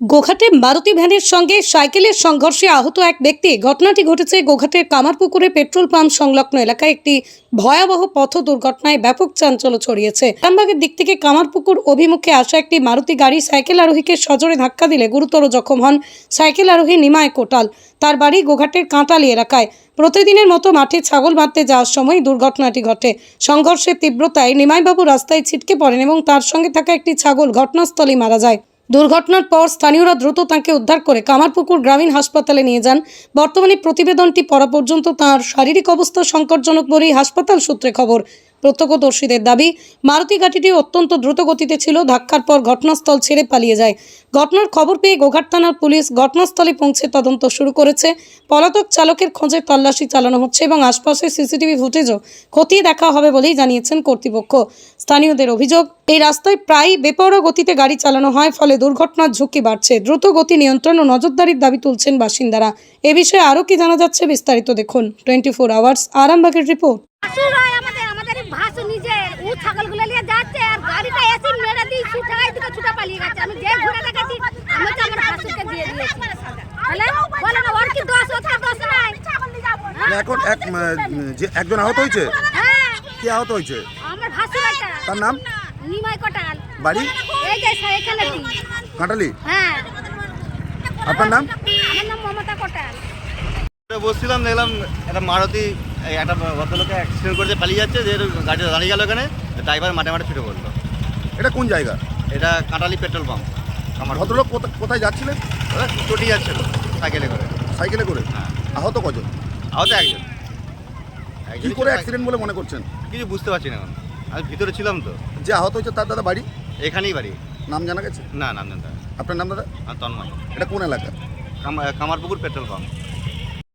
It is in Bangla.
গোঘাটে মারুতি ভ্যানের সঙ্গে সাইকেলের সংঘর্ষে আহত এক ব্যক্তি। ঘটনাটি ঘটেছে গোঘাটের কামারপুকুরে পেট্রোল পাম্প সংলগ্ন এলাকায়। একটি ভয়াবহ পথ দুর্ঘটনায় ব্যাপক চাঞ্চল্য ছড়িয়েছে। রামবাগের দিক থেকে কামারপুকুর অভিমুখে আসা একটি মারুতি গাড়ি সাইকেল আরোহীকে সজোরে ধাক্কা দিলে গুরুতর জখম হন সাইকেল আরোহী নিমায় কোটাল। তার বাড়ি গোঘাটের কাঁটালি এলাকায়। প্রতিদিনের মতো মাঠে ছাগল বাঁধতে যাওয়ার সময় দুর্ঘটনাটি ঘটে। সংঘর্ষের তীব্রতায় নিমাইবাবু রাস্তায় ছিটকে পড়েন এবং তার সঙ্গে থাকা একটি ছাগল ঘটনাস্থলেই মারা যায়। দুর্ঘটনার পর স্থানীয়রা দ্রুত তাকে উদ্ধার করে কামারপুকুর গ্রামীণ হাসপাতালে নিয়ে যান। বর্তমানে প্রতিবেদনটি পড়া পর্যন্ত তাঁর শারীরিক অবস্থা সংকটজনক বলেই হাসপাতাল সূত্রে খবর। প্রত্যক্ষদর্শীদের দাবি, মারুতি গাড়িটি অত্যন্ত দ্রুত গতিতে ছিল, ধাক্কার পর ঘটনাস্থল ছেড়ে পালিয়ে যায়। ঘটনার খবর পেয়ে গোঘাট থানার পুলিশ ঘটনাস্থলে পৌঁছে তদন্ত শুরু করেছে। পলাতক চালকের খোঁজে তল্লাশি চালানো হচ্ছে এবং আশপাশের সিসিটিভি ফুটেজও খতিয়ে দেখা হবে বলেই জানিয়েছেন কর্তৃপক্ষ। স্থানীয়দের অভিযোগ, এই রাস্তায় প্রায় বেপরোয়া গতিতে গাড়ি চালানো হয়, ফলে দুর্ঘটনার ঝুঁকি বাড়ছে। দ্রুত গতি নিয়ন্ত্রণ ও নজরদারির দাবি তুলছেন বাসিন্দারা। এ বিষয়ে আরও কি জানা যাচ্ছে বিস্তারিত দেখুন। টোয়েন্টি ফোর আওয়ার্স, আরামবাগের রিপোর্ট। ভাসু নিজে ও ছাগলগুলো নিয়ে যাচ্ছে আর গাড়িটা এসে মেরে দিয়ে ছুটা দিকে ছুটা পালিয়ে গেছে। আমি যে ঘুরে দেখাচ্ছি আমি তো আমার ভাসুরকে দিয়ে দিয়েছি। তাহলে? বলো না ওর কি দোষ ওর তো দোষ নাই? এখন এক যে একজন আহত হয়েছে? হ্যাঁ। কে আহত হয়েছে? আমার ভাসুর একটা। তার নাম? নিমাই কটাল। বাড়ি? এই যে এখানে। কাঁটালি হ্যাঁ। আপনার নাম? আমার নাম মমতা কটাল। বসছিলাম দেখলাম একটা মারুতি একটা ভদ্রলোকে অ্যাক্সিডেন্ট করতে পালিয়ে যাচ্ছে যে গাড়িটা দাঁড়িয়ে গেল এখানে ড্রাইভার মাঠে মাঠে ছুটে পড়ল। এটা কোন জায়গা? এটা কাঁটালি পেট্রোল পাম্প। আমার ভদ্রলোক কোথা- কোথায় যাচ্ছিলেন চটি যাচ্ছিল সাইকেলে করে। সাইকেলে করে? হ্যাঁ। আহত কজন? আহত একজন। কি করে অ্যাক্সিডেন্ট বলে মনে করছেন? কিছু বুঝতে পারছি না এখন। আমি ভিতরে ছিলাম তো। যে আহত হয়েছে তার দাদা বাড়ি? এখানেই বাড়ি। নাম জানা গেছে? না নাম জানতে আপনার নাম দাদা? তন্ময়। এটা কোন এলাকা? Kamarpukur petrol pump.